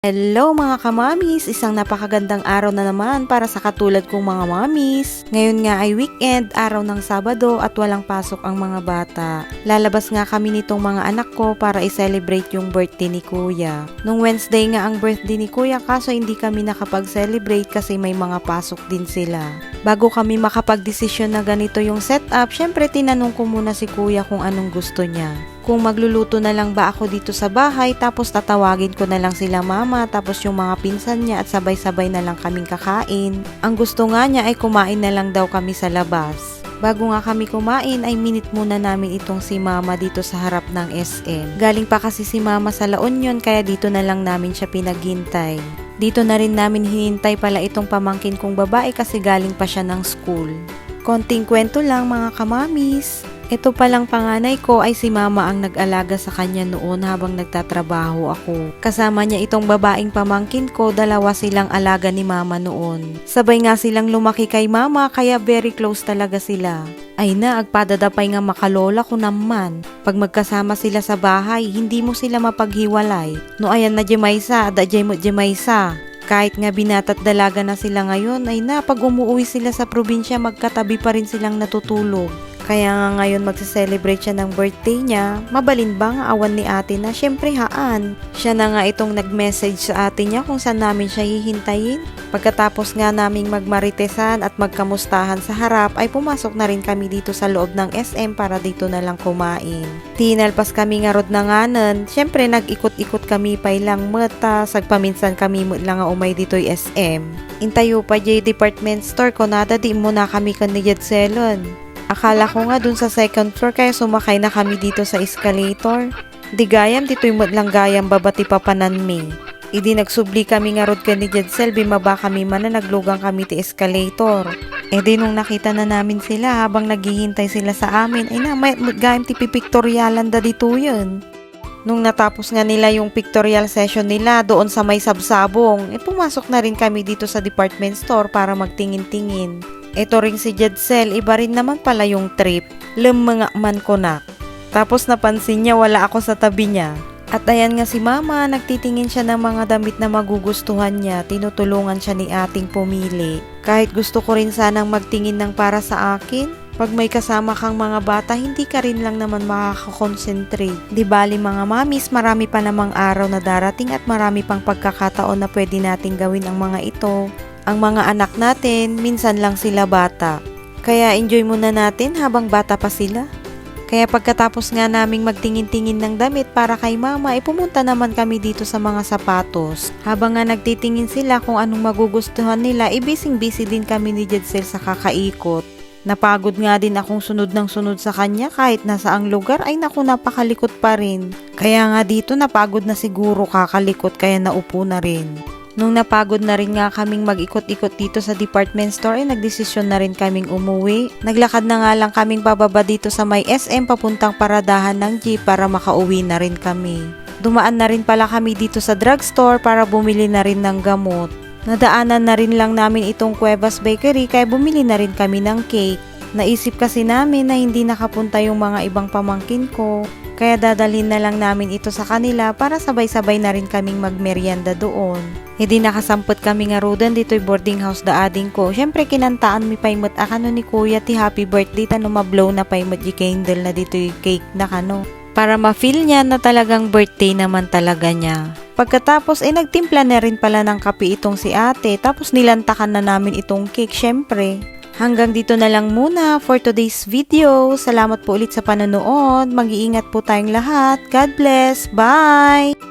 Hello mga kamamis! Isang napakagandang araw na naman para sa katulad kong mga mamis. Ngayon nga ay weekend, araw ng Sabado at walang pasok ang mga bata. Lalabas nga kami nitong mga anak ko para i-celebrate yung birthday ni Kuya. Nung Wednesday nga ang birthday ni Kuya kaso hindi kami nakapag-celebrate kasi may mga pasok din sila. Bago kami makapag-desisyon na ganito yung setup, syempre tinanong ko muna si Kuya kung anong gusto niya kung magluluto na lang ba ako dito sa bahay tapos tatawagin ko na lang sila mama tapos yung mga pinsan niya at sabay-sabay na lang kaming kakain. Ang gusto nga niya ay kumain na lang daw kami sa labas. Bago nga kami kumain ay minute muna namin itong si mama dito sa harap ng SM. Galing pa kasi si mama sa La Union kaya dito na lang namin siya pinaghintay. Dito na rin namin hinintay pala itong pamangkin kong babae kasi galing pa siya ng school. Konting kwento lang mga kamamis. Ito palang panganay ko ay si mama ang nag-alaga sa kanya noon habang nagtatrabaho ako. Kasama niya itong babaeng pamangkin ko, dalawa silang alaga ni mama noon. Sabay nga silang lumaki kay mama kaya very close talaga sila. Ay na, agpadadapay nga makalola ko naman. Pag magkasama sila sa bahay, hindi mo sila mapaghiwalay. No ayan na Jemaysa, da Jemo Jemaysa. Kahit nga binatat dalaga na sila ngayon, ay na, pag umuwi sila sa probinsya, magkatabi pa rin silang natutulog. Kaya nga ngayon magse-celebrate siya ng birthday niya, mabalin ba nga awan ni ate na syempre haan. Siya na nga itong nag-message sa ate niya kung saan namin siya hihintayin. Pagkatapos nga naming magmaritesan at magkamustahan sa harap ay pumasok na rin kami dito sa loob ng SM para dito na lang kumain. Tinalpas kami nga rod na nganan, syempre nag-ikot-ikot kami pa ilang mata, sagpaminsan kami lang nga umay dito'y SM. Intayo pa jay department store ko nada di mo na kami kaniyad selon. Akala ko nga dun sa second floor kaya sumakay na kami dito sa escalator. Di gayam dito'y lang gayam babati papanan mi. Idi nagsubli kami nga rod kani Jadsel, bimaba kami man na naglugang kami ti escalator. E di nung nakita na namin sila habang naghihintay sila sa amin, ay na may gayam ti pipiktoryalan da dito yun. Nung natapos nga nila yung pictorial session nila doon sa may sabsabong, eh pumasok na rin kami dito sa department store para magtingin-tingin. Ito ring si Jadsel, iba rin naman pala yung trip. Lumanga man ko na. Tapos napansin niya wala ako sa tabi niya. At ayan nga si mama, nagtitingin siya ng mga damit na magugustuhan niya. Tinutulungan siya ni ating pumili. Kahit gusto ko rin sanang magtingin ng para sa akin, pag may kasama kang mga bata, hindi ka rin lang naman makakakonsentrate. Di bali mga mamis, marami pa namang araw na darating at marami pang pagkakataon na pwede nating gawin ang mga ito. Ang mga anak natin, minsan lang sila bata. Kaya enjoy muna natin habang bata pa sila. Kaya pagkatapos nga naming magtingin-tingin ng damit para kay mama, ay pumunta naman kami dito sa mga sapatos. Habang nga nagtitingin sila kung anong magugustuhan nila, ibising-busy din kami ni Jedsel sa kakaikot. Napagod nga din akong sunod ng sunod sa kanya kahit nasa ang lugar ay naku napakalikot pa rin. Kaya nga dito napagod na siguro kakalikot kaya naupo na rin. Nung napagod na rin nga kaming mag-ikot-ikot dito sa department store, ay nagdesisyon na rin kaming umuwi. Naglakad na nga lang kaming bababa dito sa may SM papuntang paradahan ng jeep para makauwi na rin kami. Dumaan na rin pala kami dito sa drugstore para bumili na rin ng gamot. Nadaanan na rin lang namin itong Cuevas Bakery kaya bumili na rin kami ng cake. Naisip kasi namin na hindi nakapunta yung mga ibang pamangkin ko. Kaya dadalhin na lang namin ito sa kanila para sabay-sabay na rin kaming magmerienda doon. Hindi nakasampot kami nga rodan dito'y boarding house da ading ko. Siyempre kinantaan mi paimot akano ni kuya ti happy birthday tano mablow na paimot di candle na dito'y cake na kano. Para ma-feel niya na talagang birthday naman talaga niya. Pagkatapos ay nagtimpla na rin pala ng kape itong si ate tapos nilantakan na namin itong cake syempre. Hanggang dito na lang muna for today's video. Salamat po ulit sa panonood. Mag-iingat po tayong lahat. God bless. Bye!